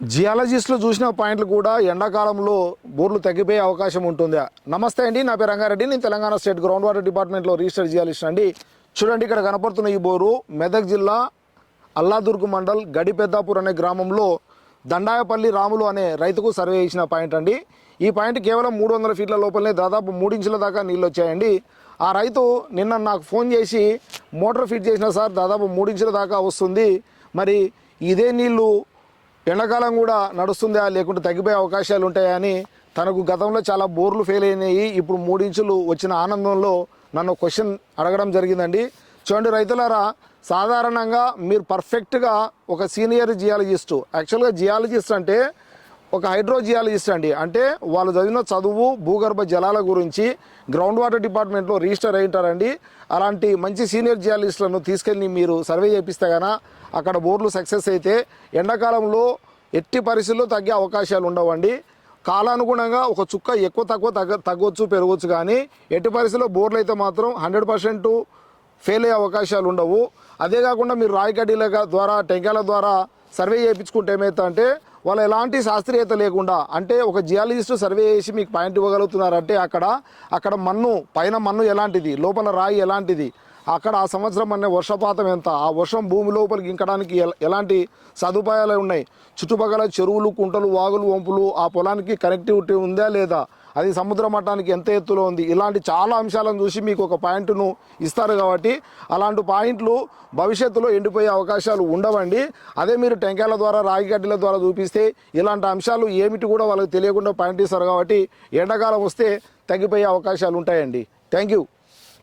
జియాలజిస్ట్లో చూసిన పాయింట్లు కూడా ఎండాకాలంలో బోర్లు తగ్గిపోయే అవకాశం ఉంటుందా. నమస్తే అండి నా పేరు రంగారెడ్డి. నేను తెలంగాణ స్టేట్ గ్రౌండ్ వాటర్ డిపార్ట్మెంట్లో రిజిస్టర్ జియాలజిస్ట్ అండి. చూడండి ఇక్కడ కనపడుతున్న ఈ బోరు మెదక్ జిల్లా అల్లాదుర్గ్ మండల్ గడిపెద్దాపూర్ అనే గ్రామంలో దండాయపల్లి రాములు అనే రైతుకు సర్వే ఇచ్చిన పాయింట్ అండి. ఈ పాయింట్ కేవలం మూడు వందల ఫీట్ల లోపలనే దాదాపు మూడించుల దాకా నీళ్ళు వచ్చాయండి ఆ రైతు నిన్న నాకు ఫోన్ చేసి మోటార్ ఫిట్ చేసిన సార్ దాదాపు మూడించుల దాకా వస్తుంది. మరి ఇదే నీళ్ళు ఎండాకాలం కూడా నడుస్తుందా లేకుంటే తగ్గిపోయే అవకాశాలు ఉంటాయా అని తనకు గతంలో చాలా బోర్లు ఫెయిల్ అయినాయి. ఇప్పుడు మూడించులు వచ్చిన ఆనందంలో నన్ను క్వశ్చన్ అడగడం జరిగిందండి. చూడండి రైతులారా సాధారణంగా మీరు పర్ఫెక్ట్గా ఒక సీనియర్ జియాలజిస్టు యాక్చువల్గా జియాలజిస్ట్ అంటే ఒక హైడ్రోజియాలజిస్ట్ అండి. అంటే వాళ్ళు చదివిన చదువు భూగర్భ జలాల గురించి గ్రౌండ్ వాటర్ డిపార్ట్మెంట్లో రిజిస్టర్ అయ్యింటారండి. అలాంటి మంచి సీనియర్ జియాలజిస్టులను తీసుకెళ్ళి మీరు సర్వే చేపిస్తే గాన అక్కడ బోర్లు సక్సెస్ అయితే ఎండాకాలంలో ఎట్టి పరిస్థితుల్లో తగ్గే అవకాశాలు ఉండవండి. కాలానుగుణంగా ఒక చుక్క ఎక్కువ తక్కువ తగ్గ తగ్గొచ్చు పెరగవచ్చు కానీ ఎట్టి పరిస్థితుల్లో బోర్లు అయితే మాత్రం హండ్రెడ్ పర్సెంట్ ఫెయిల్ అయ్యే అవకాశాలు ఉండవు. అదే కాకుండా మీరు రాయి కడ్డీల ద్వారా టెంకాయల ద్వారా సర్వే చేయించుకుంటే ఏమైతే అంటే వాళ్ళు ఎలాంటి శాస్త్రీయత లేకుండా అంటే ఒక జియాలజిస్ట్ సర్వే చేసి మీకు పాయింట్ ఇవ్వగలుగుతున్నారంటే అక్కడ అక్కడ మన్ను పైన మన్ను ఎలాంటిది లోపల రాయి ఎలాంటిది అక్కడ ఆ సంవత్సరం అనే వర్షపాతం ఎంత ఆ వర్షం భూమి లోపలికి ఇంకడానికి ఎలాంటి సదుపాయాలు ఉన్నాయి చుట్టుపక్కల చెరువులు కుంటలు వాగులు వంపులు ఆ పొలానికి కనెక్టివిటీ ఉందా లేదా అది సముద్ర మట్టానికి ఎంత ఎత్తులో ఉంది? ఇలాంటి చాలా అంశాలను చూసి మీకు ఒక పాయింట్ను ఇస్తారు కాబట్టి అలాంటి పాయింట్లు భవిష్యత్తులో ఎండిపోయే అవకాశాలు ఉండవండి. అదే మీరు టెంకాయల ద్వారా రాగి గడ్డల ద్వారా చూపిస్తే ఇలాంటి అంశాలు ఏమిటి కూడా వాళ్ళకి తెలియకుండా పాయింట్ ఇస్తారు కాబట్టి ఎండాకాలం వస్తే తగ్గిపోయే అవకాశాలు ఉంటాయండి. Thank you